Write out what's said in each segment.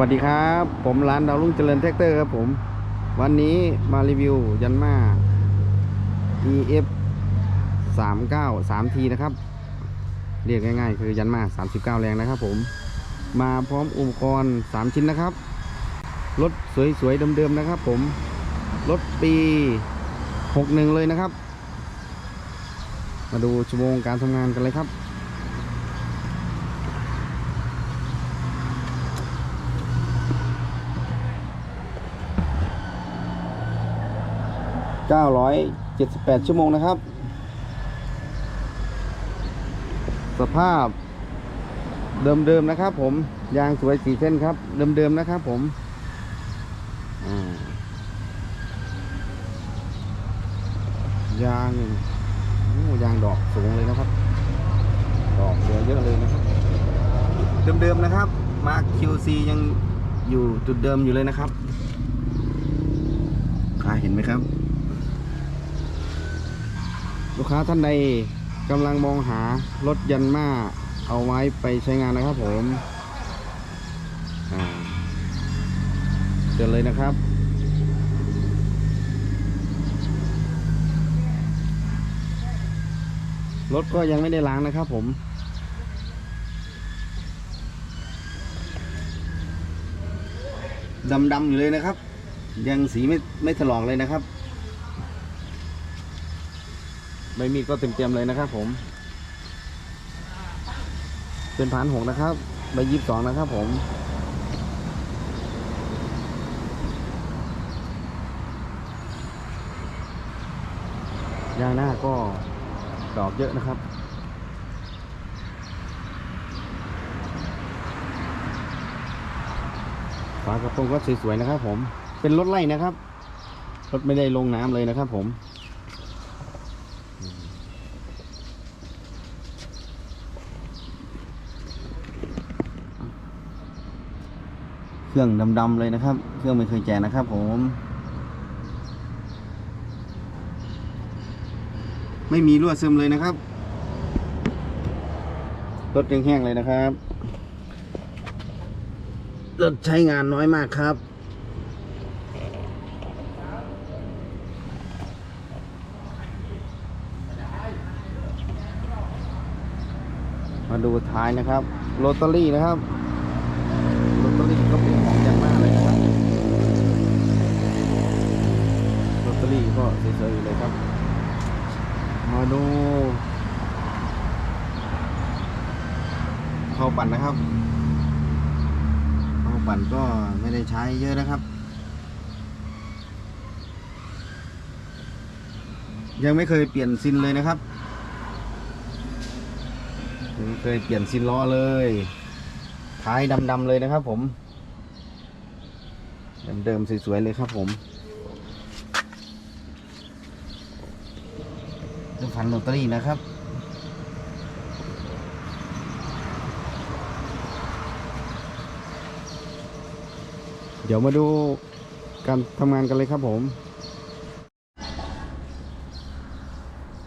วัสดีครับ ผมร้านดาวรุ่งเจริญแท็กเตอร์ครับผม วันนี้มารีวิวยันมา EF 39 3T นะครับ เรียกง่ายๆ คือยันมา 39 แรงนะครับผม มาพร้อมอุปกรณ์ 3 ชิ้นนะครับ รถสวยๆ เดิมๆ นะครับผม รถปี 61 เลยนะครับ มาดูชั่วโมงการทำงานกันเลยครับ 978 ชั่วโมงนะครับ สภาพเดิมๆนะครับ ผมยางสวยสีเส้นครับ เดิมๆนะครับ ผมยางยางดอกสูงเลยนะครับ ดอกเหลือเยอะเลยนะครับ เดิมๆนะครับ มาร์ค QC ยังอยู่จุดเดิมอยู่เลยนะครับขาเห็นไหมครับ ลูกค้าท่านใดกำลังมองหารถยันมาเอาไว้ไปใช้งานนะครับผมเชิญเลยนะครับ รถก็ยังไม่ได้ล้างนะครับผมดำๆอยู่เลยนะครับ ยังสีไม่ไม่ถลอกเลยนะครับ ใบมีดก็เต็มๆเลยนะครับผม เป็นผ่านหกนะครับใบยี่สิบสองนะครับผมยางหน้าก็ดอกเยอะนะครับฝากระโปรงก็สวยๆนะครับผม เป็นรถไล่นะครับ รถไม่ได้ลงน้ำเลยนะครับผม เครื่องดำๆเลยนะครับ เครื่องไม่เคยแจกนะครับผมไม่มีรั่วซึมเลยนะครับ รถยังแห้งเลยนะครับ รถใช้งานน้อยมากครับ มาดูท้ายนะครับ โรตารี่นะครับ โรตารี่ก็เป็นของยางมากเลยนะครับ โรตารี่ก็ สวยๆอยู่เลยครับ มาดูเขาปั่นนะครับเขาปั่นก็ไม่ได้ใช้เยอะนะครับ ยังไม่เคยเปลี่ยนซินเลยนะครับยังไม่เคยเปลี่ยนซินล้อเลยท้ายดำๆเลยนะครับผมเดิมๆสวยๆเลยครับผม ดูพันโรตารี่นะครับเดี๋ยวมาดูการทำงานกันเลยครับผม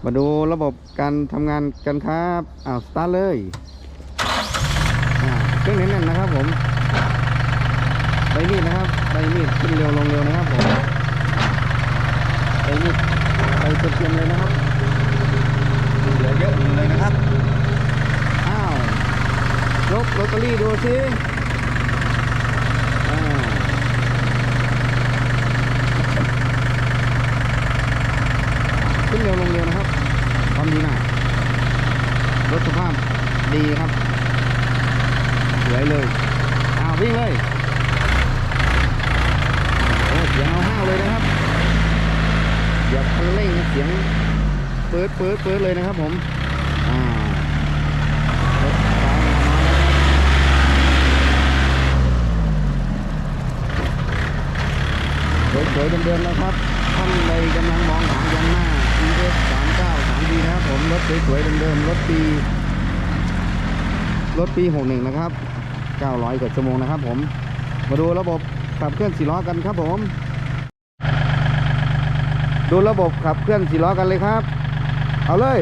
มาดูระบบการทำงานกันครับอ้าวสตาร์ทเลยเครื่องแน่นๆนะครับผมใบมีดนะครับใบมีดขึ้นเร็วลงเร็วนะครับผมใบมีดไปเต็มๆเลยนะครับ เหลือเยอะอยู่เลยนะครับ อ้าวยกลอตเตอรี่ดูสิขึ้นเร็วลงเร็วนะครับความดีมากรถสภาพดีครับสวยเลยอ้าววิ่งเลยอ้เสียงเอาห้าวเลยนะครับเหยียบคันเร่งเสียง ปิดเปิดเปิดเลยนะครับผมอ่ารถสวยๆเดิมๆนะครับ ท่านใดกำลังมองหายันหน้า ES 3 9 3 d นะครับผม รถสวยๆเดิมๆรถปี รถปี 61 นะครับ 900 กว่าชั่วโมงนะครับผม มาดูระบบขับเคลื่อนสี่ล้อกันครับผม ดูระบบขับเคลื่อนสี่ล้อกันเลยครับ เอาเลย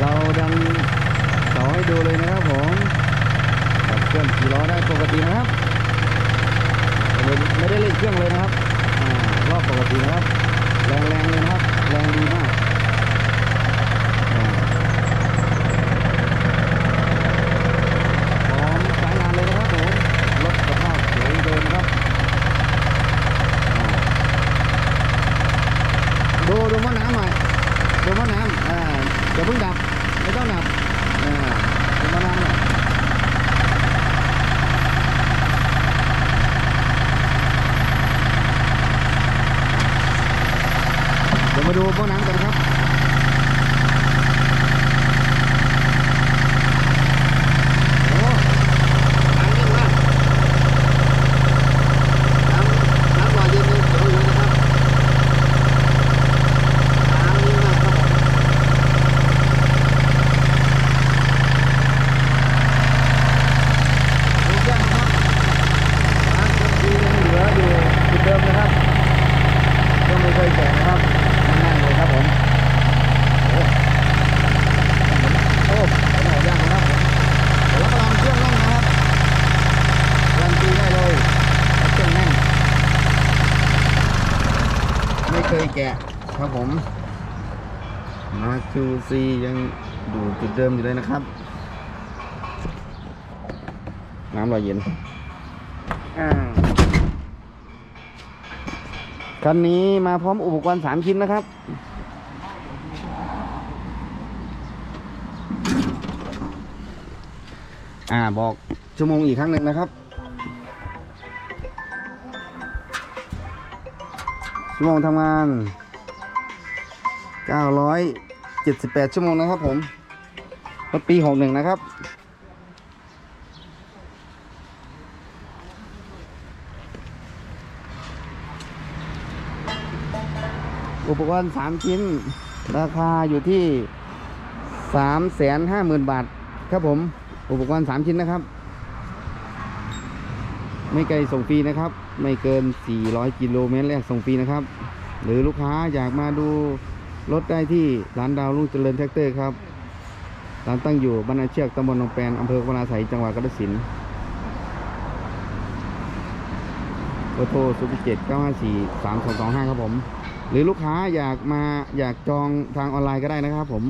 เราดังเสาให้ดูเลยนะครับผมลื่อนสี่ล้อได้ปกตินะครับไม่ได้เล่นเครื่องเลยนะครับรอบปกตินะครับ แรงแรงเลยนะครับ แรงดีมากอ่าพร้อมใช้งานเลยนะครับผมรถสภาพสวยเดินนะครับอ่าดูดูหม้อน้ำหน่อยดูหม้อน้ำอ่าอย่าเพิ่งดับไม่ต้องดับอ่าดูหม้อน้ำหน่อย เดี๋ยวมาดูพวกน้ำกันครับ โอ้น้ำนิ่งมากน้ำน้ำลอยเย็นเลยเดี๋ยวอยู่นะครับ น้ำนิ่งมากครับผมดูแก้มนะครับน้ำยังดียังเหลืออยู่จุดเดิมนะครับ ก็ไม่เคยแก่นะครับนั่งเลยครับผม โอ้โอ้เป็นหอยย่างนะครับผมเดี๋ยวเราก็ลองเครื่องแน่นนะครับรันตีได้เลยเอาเครื่องแน่น ไม่เคย แกะครับผม มาคูซียังอยู่จุดเดิมอยู่เลยนะครับ น้ำรอยเย็นอ่าคันนี้มาพร้อมอุปกรณ์3ชิ้นนะครับ อ่าบอกชั่วโมงอีกครั้งหนึ่งนะครับ ชั่วโมงทำงาน 978 ชั่วโมงนะครับผมรถปี 61 นะครับ อุปกรณ์ 3 ชิ้น ราคาอยู่ที่ 3 5 0 0 0 0 บาท ครับผม อุปกรณ์ 3 ชิ้นนะครับ ไม่ไกลส่งฟรีนะครับ ไม่เกิน 400 กิโลเมตรแรกส่งฟรีนะครับ หรือลูกค้าอยากมาดูรถได้ที่ร้านดาวลุงเจริญแท็กเตอร์ครับ ร้านตั้งอยู่บ้านนาเชือกตำบลหนองแปนอำเภอพนาไสยจังหวัดกาฬสินธุ์เบอร์โทร0 7 9 5 4 3 2 2 5ครับผม หรือลูกค้าอยากมาอยากจองทางออนไลน์ก็ได้นะครับผม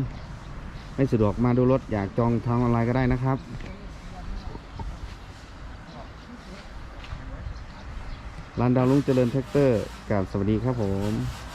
ไม่สะดวกมาดูรถอยากจองทางออนไลน์ก็ได้นะครับ ร้านดาวลุงเจริญแท็กเตอร์การสวัสดีครับผม